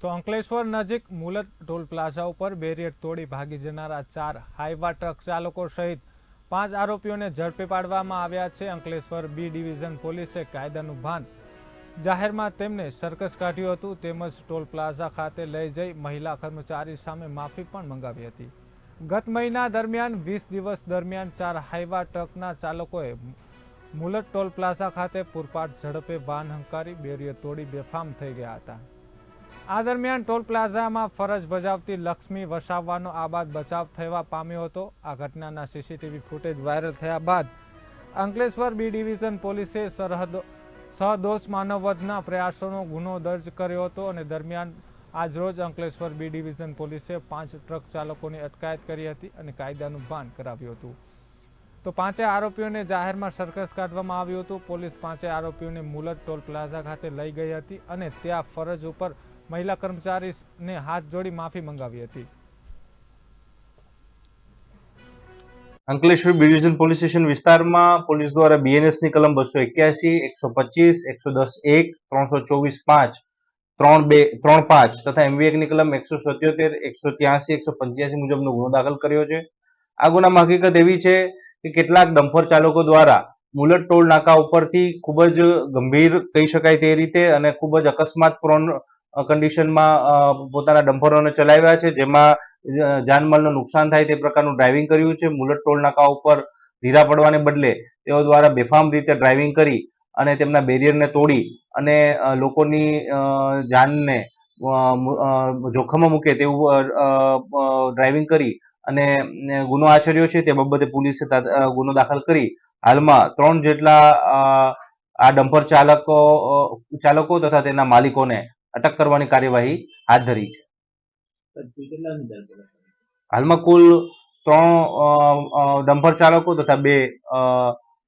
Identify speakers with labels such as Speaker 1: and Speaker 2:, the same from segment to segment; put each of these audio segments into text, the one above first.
Speaker 1: તો અંકલેશ્વર નજીક Mulad toll plaza ઉપર બેરિયર તોડી ભાગી જનારા ચાર હાઈવા ટ્રક ચાલકો સહિત પાંચ આરોપીઓને ઝડપી પાડવામાં આવ્યા છે. અંકલેશ્વર બી ડિવિઝન પોલીસે કાયદાનું ભાન જાહેરમાં તેમને સર્કસ કાઢ્યું હતું. તેમજ ટોલ પ્લાઝા ખાતે લઈ જઈ મહિલા કર્મચારી સામે માફી પણ મંગાવી હતી. ગત મહિના દરમિયાન, વીસ દિવસ દરમિયાન ચાર હાઈવા ટ્રકના ચાલકોએ મુલત ટોલ પ્લાઝા ખાતે પૂરપાટ ઝડપે વાહન હંકારી બેરિયર તોડી બેફામ થઈ ગયા હતા. આ દરમિયાન ટોલ પ્લાઝામાં ફરજ બજાવતી લક્ષ્મી વસાવવાનો આબાદ બચાવ થવા પામ્યો હતો. આ ઘટનાના સીસીટીવી ફૂટેજ વાયરલ થયા બાદ અંકલેશ્વર બી ડિવિઝન પોલીસે સરહદ સહદોષ માનવવધના પ્રયાસોનો ગુનો દર્જ કર્યો હતો અને દરમિયાન આજરોજ અંકલેશ્વર બી ડિવિઝન પોલીસે પાંચ ટ્રક ચાલકોની અટકાયત કરી હતી અને કાયદાનું ભાન કરાવ્યું હતું. તો પાંચેય આરોપીઓને જાહેરમાં સર્કસ કાઢવામાં આવ્યું હતું. પોલીસ પાંચેય આરોપીઓને મુલત ટોલ પ્લાઝા ખાતે લઈ ગઈ હતી અને ત્યાં ફરજ ઉપર મહિલા કર્મચારીને હાથ જોડી માફી મંગાવી હતી.
Speaker 2: અંકલેશ્વર ડિવિઝન પોલીસ સ્ટેશન વિસ્તારમાં પોલીસ દ્વારા બીએનએસની કલમ બસો એક્યાસી, એકસો પચીસ, એકસો દસ એક, ત્રણસો ચોવીસ પાંચ, ત્રણ બે, ત્રણ પાંચ તથા એમવી ની કલમ એકસો સત્યોતેર, એકસો ત્યાસી, એકસો પંચ્યાસી મુજબનો ગુનો દાખલ કર્યો છે. આ ગુનામાં હકીકત એવી છે કે કેટલાક ડમ્ફર ચાલકો દ્વારા મુલટ ટોલ નાકા ઉપરથી ખૂબ જ ગંભીર કહી શકાય તે રીતે અને ખૂબ જ અકસ્માત પ્રોન કન્ડિશનમાં પોતાના ડમ્ફરોને ચલાવ્યા છે, જેમાં જાનમાલનું નુકસાન થાય તે પ્રકારનું ડ્રાઇવિંગ કર્યું છે, મુલત ટોલ ઉપર ધીરા પડવાને બદલે તેઓ દ્વારા બેફામ રીતે ડ્રાઇવિંગ કરી અને તેમના બેરિયરને તોડી અને લોકોની જાનને જોખમમાં મૂકે તેવું ડ્રાઇવિંગ કરી અને ગુનો આચર્યો છે, તે બાબતે પોલીસે ગુનો દાખલ કરી. હાલમાં ત્રણ જેટલા આ ડમ્પર ચાલકો ચાલકો તથા તેના માલિકોને અટક કરવાની કાર્યવાહી હાથ ધરી છે. હાલમાં કુલ ત્રણ ડમ્પર ચાલકો તથા બે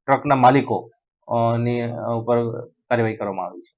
Speaker 2: ટ્રકના માલિકો ની ઉપર કાર્યવાહી કરવામાં આવી છે.